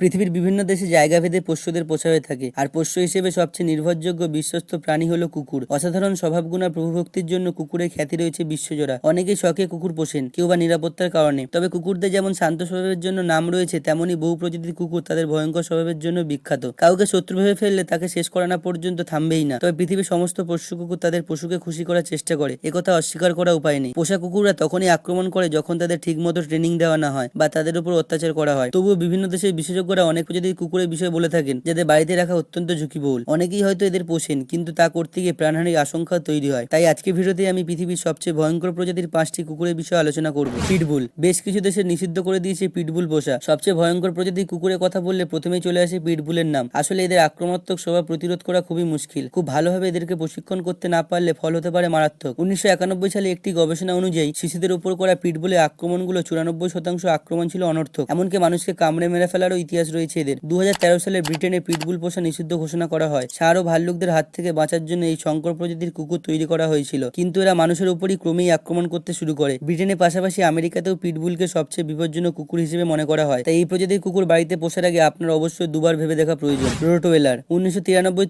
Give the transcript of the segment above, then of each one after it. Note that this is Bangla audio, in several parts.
পৃথিবীর বিভিন্ন দেশে জায়গাভেদে পোষ্যদের পোষা হয়ে থাকে। আর পোষ্য হিসেবে সবচেয়ে নির্ভরযোগ্য বিশ্বস্ত প্রাণী হলো কুকুর। অসাধারণ স্বভাবগুণ প্রভুভক্তির জন্য কুকুরের খ্যাতি রয়েছে বিশ্বজোড়া। অনেকেই শখে কুকুর পোষেন, কেউ বা নিরাপত্তার কারণে। তবে কুকুরদের যেমন শান্ত স্বভাবের জন্য নাম রয়েছে তেমনই বহু প্রজাতির কুকুর তাদের ভয়ঙ্কর স্বভাবের জন্য বিখ্যাত। কাউকে শত্রু ভেবে ফেললে তাকে শেষ করা না পর্যন্ত থামবেই না। তবে পৃথিবীর সমস্ত পোষ্য কুকুর তাদের পশুকে খুশি করার চেষ্টা করে। একথা অস্বীকার করা উপায় নেই। পোষা কুকুররা তখনই আক্রমণ করে যখন তাদের ঠিকমতো ট্রেনিং দেওয়া না হয় বা তাদের উপর অত্যাচার করা হয়। তবুও বিভিন্ন দেশের বিশেষজ্ঞরা অনেক প্রজাতির কুকুরের বিষয়ে বলে থাকেন যাদের বাড়িতে রাখা অত্যন্ত ঝুঁকিবহুল, অনেকেই হয়তো এদের পোষেন, কিন্তু তা করতে গিয়ে প্রাণহানির আশঙ্কা তৈরি হয়। তাই আজকে ভিডিওতে আমি পৃথিবীর সবচেয়ে ভয়ঙ্কর প্রজাতির পাঁচটি কুকুরের বিষয়ে আলোচনা করব। পিটবুল। বেশ কিছু দেশে নিষিদ্ধ করে দিয়েছে পিটবুল পোষা। সবচেয়ে ভয়ঙ্কর প্রজাতির কুকুরের কথা বললে প্রথমেই চলে আসে পিটবুলের নাম। আসলে এদের আক্রমণাত্মক স্বভাব প্রতিরোধ করা খুবই মুশকিল। খুব ভালোভাবে এদেরকে প্রশিক্ষণ করতে না পারলে ফল হতে পারে মারাত্মক। উনিশশো একানব্বই সালে একটি গবেষণা অনুযায়ী শিশুদের উপর করা পিটবুলের আক্রমণগুলো চুরানব্বই শতাংশ আক্রমণ ছিল অনর্থক। এমনকি মানুষকে কামড়ে মেরে ফেলারও ইতিহাস রয়েছে এদের। দু হাজার তেরো সালে ব্রিটেনে পিটবুল পোষা নিষিদ্ধ ঘোষণা করা হয়। ষাঁড় ও ভাল্লুকদের হাত থেকে বাঁচার জন্য এই সংকর প্রজাতির কুকুর তৈরি করা হয়েছিল। কিন্তু এরা মানুষের উপরই ক্রমেই আক্রমণ করতে শুরু করে। ব্রিটেনের পাশাপাশি আমেরিকাতেও পিটবুলকে সবচেয়ে বিপজ্জনক কুকুর হিসেবে মনে করা হয়। তাই এই প্রজাতির কুকুর বাড়িতে পোষার আগে আপনার অবশ্যই দুবার ভেবে দেখা প্রয়োজন। রোটোওয়েলার উনিশশো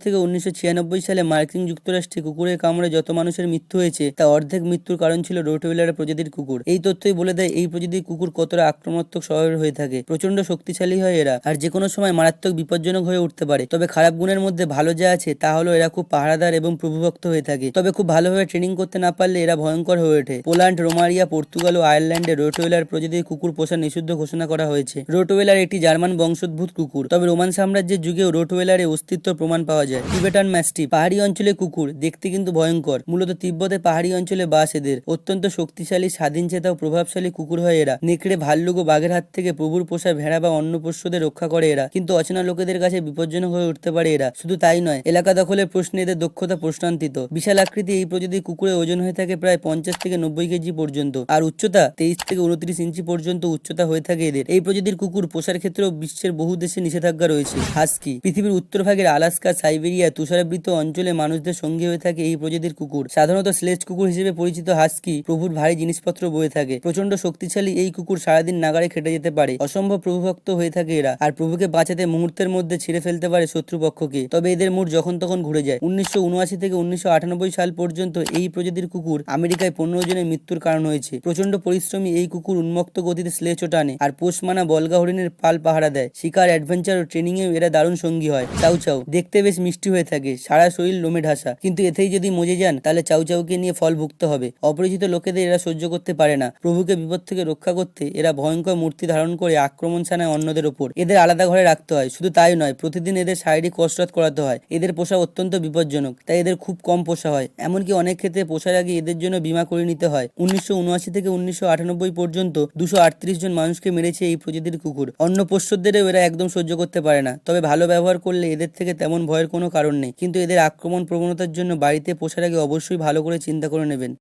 থেকে উনিশশো ছিয়ানব্বই সালে মার্কিন যুক্তরাষ্ট্রে কুকুরের কামড়ে যত মানুষের মৃত্যু হয়েছে, তা অর্ধেক মৃত্যুর কারণ ছিল রোটোওয়েলার প্রজাতির কুকুর। এই তথ্যই বলে দেয়, এই প্রজাতির কুকুর কতটা আক্রমণাত্মক স্বভাবের হয়ে থাকে। প্রচণ্ড শক্তিশালী হয় এরা। আর যে কোনো সময় মারাত্মক বিপজ্জনক হয়ে উঠতে পারে। তবে খারাপ গুণের মধ্যে ভালো যা আছে, তা হলো এরা খুব পাহারাদার এবং প্রভুভক্ত হয়ে থাকে। তবে খুব ভালোভাবে ট্রেনিং করতে না পারলে এরা ভয়ঙ্কর হয়ে ওঠে। পোল্যান্ড রোমারিয়া পর্তুগাল ও আয়ারল্যান্ডে রোটোওয়েলার প্রজাতির কুকুর পোষা নিষিদ্ধ ঘোষণা করা হয়েছে। রোটোওয়েলার একটি জার্মান বংশোদ্ভূত কুকুর। তবে রোমান সাম্রাজ্যের যুগেও রোটোওয়েলারের অস্তিত্ব প্রমাণ পাওয়া যায়। টিবেটান ম্যাস্টি পাহাড়ি অঞ্চলে কুকুর, দেখতে কিন্তু ভয়ঙ্কর। মূলত তিব্বতে পাহাড়ি অঞ্চলে বাস এদের। অত্যন্ত শক্তিশালী, স্বাধীনচেতা ও প্রভাবশালী কুকুর হয় এরা। নেকড়ে, ভাল্লুক ও বাঘের হাত থেকে প্রভুর পোষা ভেড়া বা অন্য পোষ্যদের রক্ষা করে এরা। কিন্তু অচেনা লোকেদের কাছে বিপজ্জনক হয়ে উঠতে পারে এরা। শুধু তাই নয়, এলাকা দখলের প্রশ্নে এদের দক্ষতা প্রশ্নান্তিত। বিশাল আকৃতি এই প্রজাতির কুকুরের ওজন হয়ে থাকে প্রায় পঞ্চাশ থেকে নব্বই কেজি পর্যন্ত। আর উচ্চতা তেইশ থেকে উনত্রিশ ইঞ্চি পর্যন্ত উচ্চতা হয়ে থাকে এদের। এই প্রজাতির কুকুর পোষার ক্ষেত্রেও বিশ্বের বহু দেশে নিষেধাজ্ঞা রয়েছে। হাস্কি, পৃথিবীর উত্তর ভাগের আলাস্কা, সাইবেরিয়া, তুষারাবৃত অঞ্চলে মানুষদের সঙ্গী হয়ে থাকে এই প্রজাতির কুকুর। সাধারণত স্লেজ কুকুর হিসেবে পরিচিত হাস্কি প্রভুর ভারী জিনিসপত্র বয়ে থাকে। প্রচণ্ড শক্তিশালী এই কুকুর সারাদিন নাগারে খেটে যেতে পারে। অসম্ভব প্রভুভক্ত হয়ে থাকে এরা। আর প্রভুকে বাঁচাতে মুহূর্তের মধ্যে ছিঁড়ে ফেলতে পারে শত্রুপক্ষকে। তবে এদের মুড যখন তখন ঘুরে যায়। উনিশশো উনআশি থেকে উনিশশো আটানব্বই সাল পর্যন্ত এই প্রজাতির কুকুর আমেরিকায় পনেরো জনের মৃত্যুর কারণ হয়েছে। প্রচণ্ড পরিশ্রমী এই কুকুর উন্মুক্ত গতিতে স্লেচও টানে আর পোষ মানা বলগা হরিণের পাল পাহারা দেয়। শিকার, অ্যাডভেঞ্চার ও ট্রেনিং এরা দারুণ সঙ্গী হয়। চাউ চাউ। দেখতে বেশ মিষ্টি হয়ে থাকে। সারা শরীর লোমে ঢাসা। কিন্তু এতেই যদি মজে যান, তাহলে চাউ চাউকে নিয়ে ফল ভুগতে হবে। অপরিচিত লোকেদের এরা সহ্য করতে পারে না। প্রভুকে বিপদ থেকে রক্ষা করতে এরা ভয়ঙ্কর মূর্তি ধারণ করে আক্রমণ ছানায় অন্যদের ওপর। এদের আলাদা ঘরে রাখতে হয়, শুধু তাই নয়, প্রতিদিন এদের শারীরিক কসরত করাতে হয়। এদের পোষা অত্যন্ত বিপজ্জনক, তাই এদের খুব কম পোষা হয়। এমনকি অনেক ক্ষেত্রে পোষার আগে এদের জন্য বীমা করে নিতে হয়। উনিশশো উনআশি থেকে উনিশশো আটানব্বই পর্যন্ত দুশো জন মানুষকে মেরেছে এই প্রজাতির কুকুর। অন্য পোষ্যদেরও এরা একদম সহ্য করতে পারে না। তবে ভালো ব্যবহার করলে এদের থেকে তেমন ভয়ের কোনো কারণ নেই। কিন্তু এদের আক্রমণ প্রবণতার জন্য বাড়িতে পোষার আগে অবশ্যই ভালো করে চিন্তা করে নেবেন।